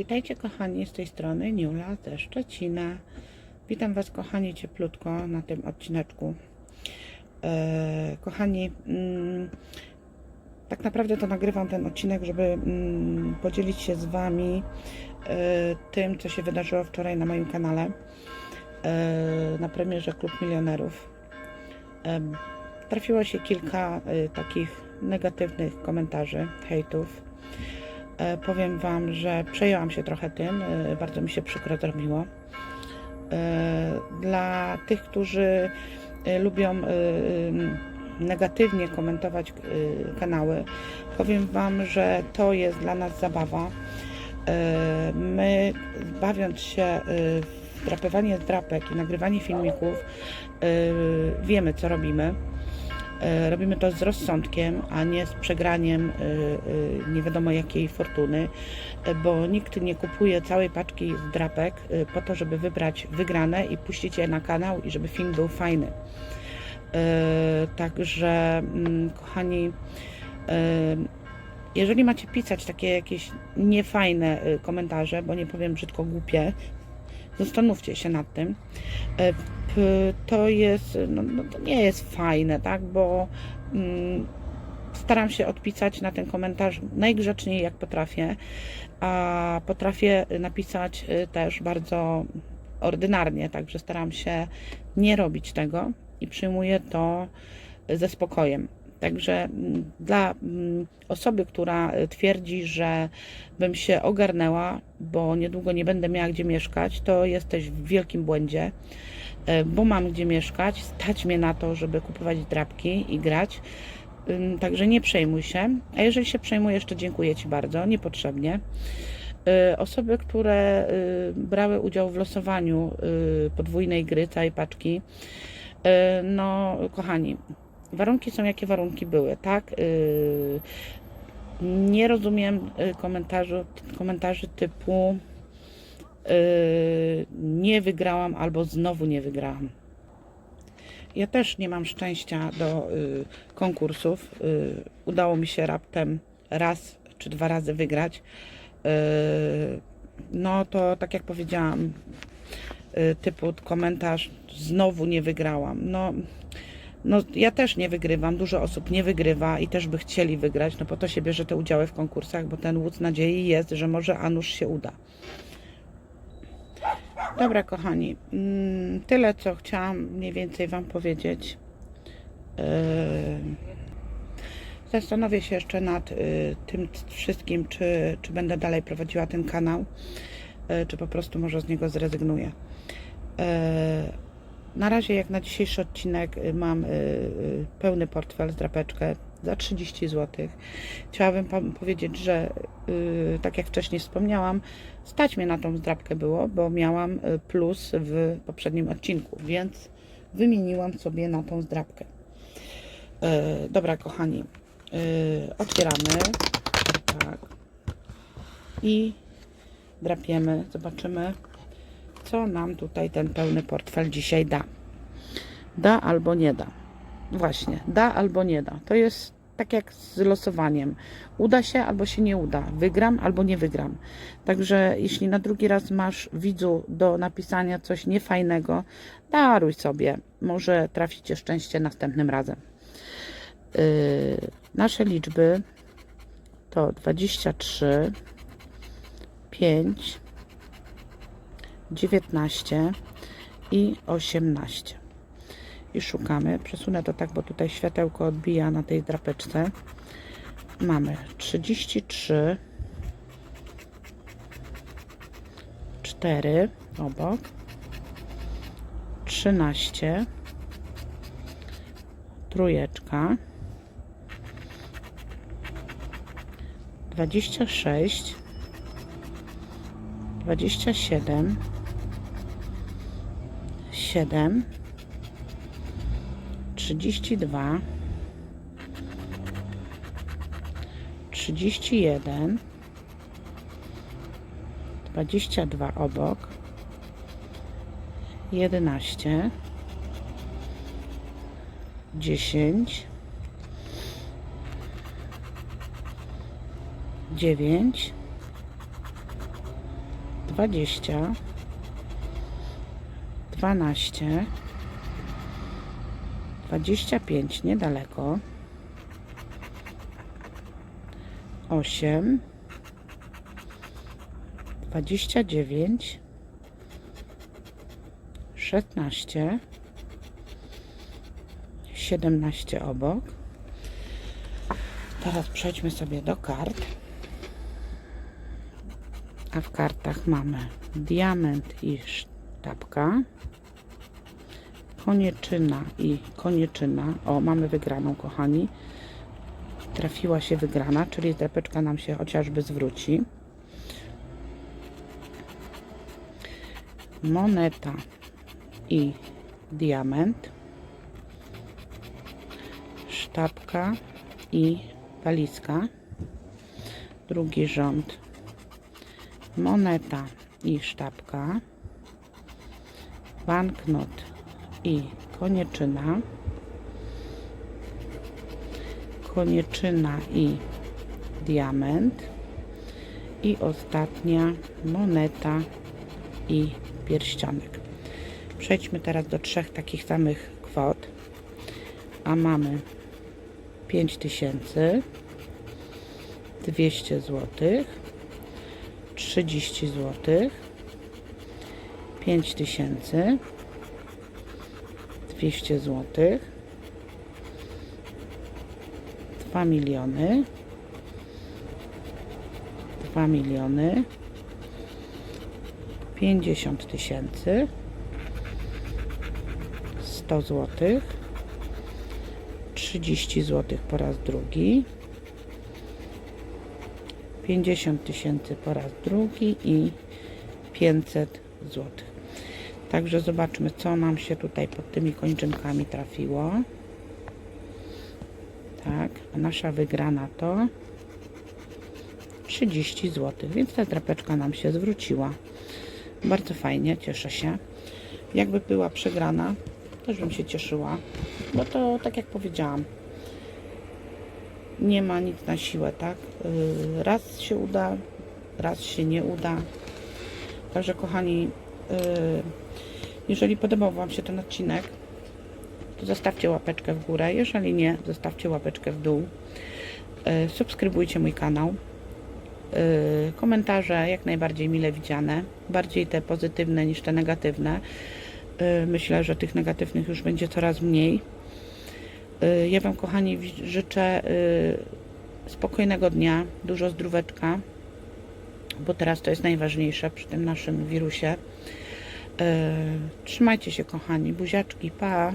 Witajcie kochani z tej strony Niula ze Szczecina. Witam Was kochani cieplutko na tym odcineczku. E, kochani, mm, tak naprawdę to nagrywam ten odcinek, żeby mm, podzielić się z Wami e, tym, co się wydarzyło wczoraj na moim kanale e, na premierze Klub Milionerów. E, trafiło się kilka e, takich negatywnych komentarzy, hejtów. E, Powiem Wam, że przejęłam się trochę tym, e, bardzo mi się przykro zrobiło. E, Dla tych, którzy lubią negatywnie komentować kanały, powiem Wam, że to jest dla nas zabawa. My, bawiąc się w drapywanie drapek i nagrywanie filmików, wiemy, co robimy. E, Robimy to z rozsądkiem, a nie z przegraniem e, e, nie wiadomo jakiej fortuny, bo nikt nie kupuje całej paczki z drapek po to, żeby wybrać wygrane i puścić je na kanał i żeby film był fajny. Także, mm, kochani, jeżeli macie pisać takie jakieś niefajne komentarze, bo nie powiem brzydko głupie, zastanówcie się nad tym. P- To jest, no, no to nie jest fajne, tak, bo mm, staram się odpisać na ten komentarz najgrzeczniej jak potrafię, a potrafię napisać y, też bardzo ordynarnie, także staram się nie robić tego i przyjmuję to ze spokojem. Także mm, dla mm, osoby, która y, twierdzi, że bym się ogarnęła, bo niedługo nie będę miała gdzie mieszkać, to jesteś w wielkim błędzie, y, bo mam gdzie mieszkać, stać mnie na to, żeby kupować drapki i grać. Także nie przejmuj się. A jeżeli się przejmujesz, to dziękuję Ci bardzo, niepotrzebnie. Y, Osoby, które y, brały udział w losowaniu y, podwójnej gry, całej paczki, y, no kochani, warunki są jakie warunki były, tak? Nie rozumiem y, komentarzu, komentarzy typu nie wygrałam albo znowu nie wygrałam. Ja też nie mam szczęścia do y, konkursów. Y, udało mi się raptem raz czy dwa razy wygrać. Y, no to tak jak powiedziałam, y, typu komentarz znowu nie wygrałam. No, no ja też nie wygrywam, dużo osób nie wygrywa i też by chcieli wygrać, no po to się bierze te udziały w konkursach, bo ten łód nadziei jest, że może a nuż się uda. Dobra, kochani, mm, tyle co chciałam mniej więcej Wam powiedzieć. Yy, Zastanowię się jeszcze nad y, tym wszystkim, czy, czy będę dalej prowadziła ten kanał, y, czy po prostu może z niego zrezygnuję. Y, Na razie, jak na dzisiejszy odcinek, y, mam pełny portfel z drapeczkę za 30 zł. Chciałabym powiedzieć, że y, tak jak wcześniej wspomniałam, stać mnie na tą zdrapkę było, bo miałam y, plus w poprzednim odcinku, więc wymieniłam sobie na tą zdrapkę. Y, Dobra, kochani, y, otwieramy tak i drapiemy. Zobaczymy, co nam tutaj ten pełny portfel dzisiaj da. Da albo nie da. Właśnie, da albo nie da. To jest tak jak z losowaniem. Uda się albo się nie uda. Wygram albo nie wygram. Także jeśli na drugi raz masz widzu do napisania coś niefajnego, daruj sobie. Może trafi cię szczęście następnym razem. Yy, nasze liczby to 23, 5, 19 i 18. I szukamy. Przesunę to tak, bo tutaj światełko odbija na tej drapeczce. Mamy 33, 4 obok, 13, trójeczka, 26, 27, 7, 32, 31, 22 obok, 11, 10, 9, dwadzieścia, dwanaście, dwadzieścia pięć, niedaleko, osiem, dwadzieścia dziewięć, szesnaście, siedemnaście obok. Teraz przejdźmy sobie do kart. A w kartach mamy diament i sztabka, konieczyna i konieczyna. O, mamy wygraną, kochani. Trafiła się wygrana, czyli drapeczka nam się chociażby zwróci. Moneta i diament. Sztabka i walizka. Drugi rząd moneta i sztabka, banknot i konieczyna, konieczyna i diament. I ostatnia moneta i pierścionek. Przejdźmy teraz do trzech takich samych kwot, a mamy 5000 200 złotych 30 zł 5000 200 zł 2 miliony. 2 miliony. 50 tysięcy. 100 zł 30 zł po raz drugi. 50 tysięcy po raz drugi i 500 zł. Także zobaczmy, co nam się tutaj pod tymi kończynkami trafiło. Tak, nasza wygrana to 30 zł, więc ta drapeczka nam się zwróciła. Bardzo fajnie, cieszę się. Jakby była przegrana, też bym się cieszyła, bo to tak jak powiedziałam, nie ma nic na siłę, tak? Yy, Raz się uda, raz się nie uda. Także kochani, jeżeli podobał Wam się ten odcinek, to zostawcie łapeczkę w górę. Jeżeli nie, zostawcie łapeczkę w dół. Yy, Subskrybujcie mój kanał. Yy, Komentarze jak najbardziej mile widziane. Bardziej te pozytywne niż te negatywne. Myślę, że tych negatywnych już będzie coraz mniej. Y, Ja Wam, kochani, życzę y, spokojnego dnia, dużo zdróweczka, bo teraz to jest najważniejsze przy tym naszym wirusie. Y, Trzymajcie się, kochani, buziaczki, pa!